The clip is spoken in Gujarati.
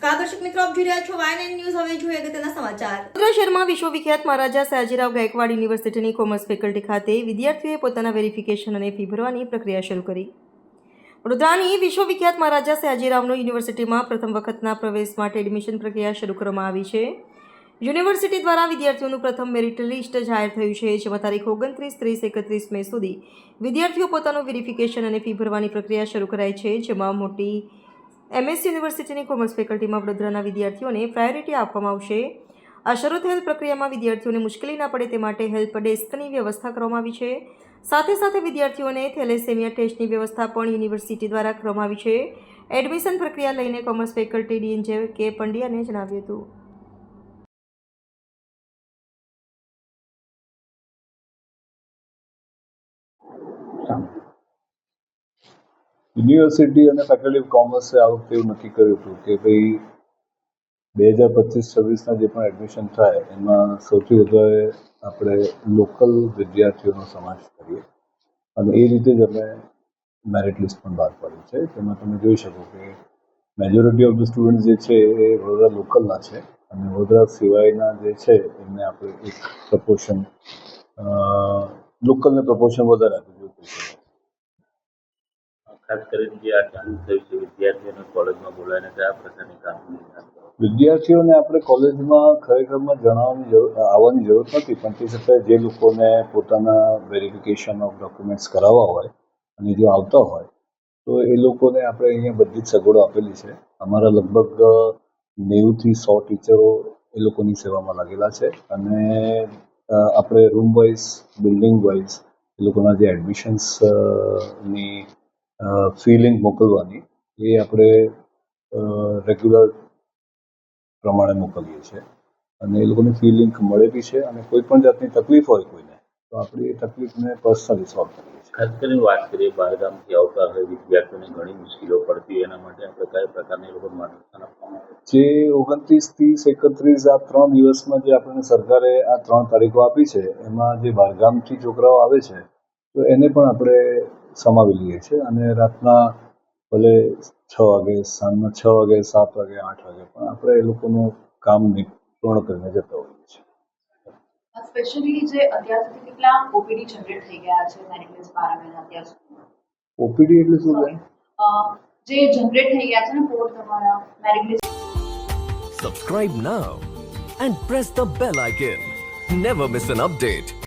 કોમર્સ ફેકલ્ટી ખાતે વિદ્યાર્થીઓએ પોતાના વેરિફિકેશન અને ફી ભરવાની પ્રક્રિયા શરૂ યુનિવર્સિટીમાં પ્રથમ વખતના પ્રવેશ માટે એડમિશન પ્રક્રિયા શરૂ કરવામાં આવી છે. યુનિવર્સિટી દ્વારા વિદ્યાર્થીઓનું પ્રથમ મેરિટ લિસ્ટ જાહેર થયું છે, જેમાં તારીખ ઓગણત્રીસ, ત્રીસ, એકત્રીસ મે સુધી વિદ્યાર્થીઓ પોતાનું વેરિફિકેશન અને ફી ભરવાની પ્રક્રિયા શરૂ કરાઈ છે, જેમાં મોટી એમએસ યુનિવર્સિટીની કોમર્સ ફેકલ્ટીમાં વડોદરાના વિદ્યાર્થીઓને પ્રાયોરિટી આપવામાં આવશે. આ શરૂ થયેલ પ્રક્રિયામાં વિદ્યાર્થીઓને મુશ્કેલી ના પડે તે માટે હેલ્પ ડેસ્કની વ્યવસ્થા કરવામાં આવી છે. સાથે સાથે વિદ્યાર્થીઓને થેલેસેમિયા ટેસ્ટની વ્યવસ્થા પણ યુનિવર્સિટી દ્વારા કરવામાં આવી છે. એડમિશન પ્રક્રિયા લઈને કોમર્સ ફેકલ્ટી ડીન જે કે પંડ્યાને જણાવ્યું હતું. યુનિવર્સિટી અને ફેકલ્ટી ઓફ કોમર્સે આ વખતે એવું નક્કી કર્યું હતું કે ભાઈ, બે હજાર પચીસ છવ્વીસના જે પણ એડમિશન થાય, એમાં સૌથી વધારે આપણે લોકલ વિદ્યાર્થીઓનો સમાવેશ કરીએ. અને એ રીતે જ અમે મેરિટ લિસ્ટ પણ બહાર પાડી છે. તેમાં તમે જોઈ શકો કે મેજોરિટી ઓફ ધ સ્ટુડન્ટ જે છે એ વડોદરા લોકલના છે. અને વડોદરા સિવાયના જે છે, એમને આપણે એક પ્રપોર્શન લોકલને પ્રપોર્શન વધારે આપ્યું ખાસ કરીને જે આ ચાલુ થયું છે, વિદ્યાર્થીઓને કોલેજમાં બોલાવીને કયા પ્રકારની કામગીરી વિદ્યાર્થીઓને આપણે કોલેજમાં ખરેખરમાં જણાવવાની જરૂર, આવવાની જરૂર નથી, પણ તે છતાં જે લોકોને પોતાના વેરિફિકેશન ઓફ ડોક્યુમેન્ટ્સ કરાવવા હોય અને જો આવતા હોય, તો એ લોકોને આપણે અહીંયા બધી જ સગવડો આપેલી છે. અમારા લગભગ નેવુંથી સો ટીચરો એ લોકોની સેવામાં લાગેલા છે અને આપણે રૂમ વાઇઝ બિલ્ડિંગ વાઇઝ એ લોકોના જે એડમિશન્સ ફિલિંગ મોકલવાની એ આપણે રેગ્યુલર પ્રમાણે મોકલીએ છીએ. અને એ લોકોની ફી લિંક મળે બી છે અને કોઈ પણ જાતની તકલીફ હોય કોઈને તો આપણે એ તકલીફને પર્સનલી સોલ્વ કરીએ છીએ. ખાસ કરીને વાત કરીએ બહારગામથી આવતા હોય વિદ્યાર્થીઓને ઘણી મુશ્કેલીઓ પડતી હોય એના માટે આપણે કયા પ્રકારની એ લોકો માર્ગદર્શન આપવામાં જે ઓગણત્રીસ ત્રીસ એકત્રીસ આ ત્રણ દિવસમાં જે આપણને સરકારે આ ત્રણ તારીખો આપી છે એમાં જે બહારગામથી છોકરાઓ આવે છે તો એને પણ આપણે સમાવી લઈએ છીએ અને રાતના ભલે છ વાગે સાંજના છ વાગે સાત વાગે આઠ વાગે પણ આપણે એ લોકોનું કામ પૂર્ણ કરીને જતા હોઈએ છીએ. સ્પેશિયલી જે અત્યાર સુધી કેટલા ઓપીડી જનરેટ થઈ ગયા છે મેડિકલ્સ મહિના અત્યાર સુધી? ઓપીડી એટલે શું જે જનરેટ થઈ ગયા છે ને પોર્ટ તમારા medicals subscribe now and press the bell icon never miss an update.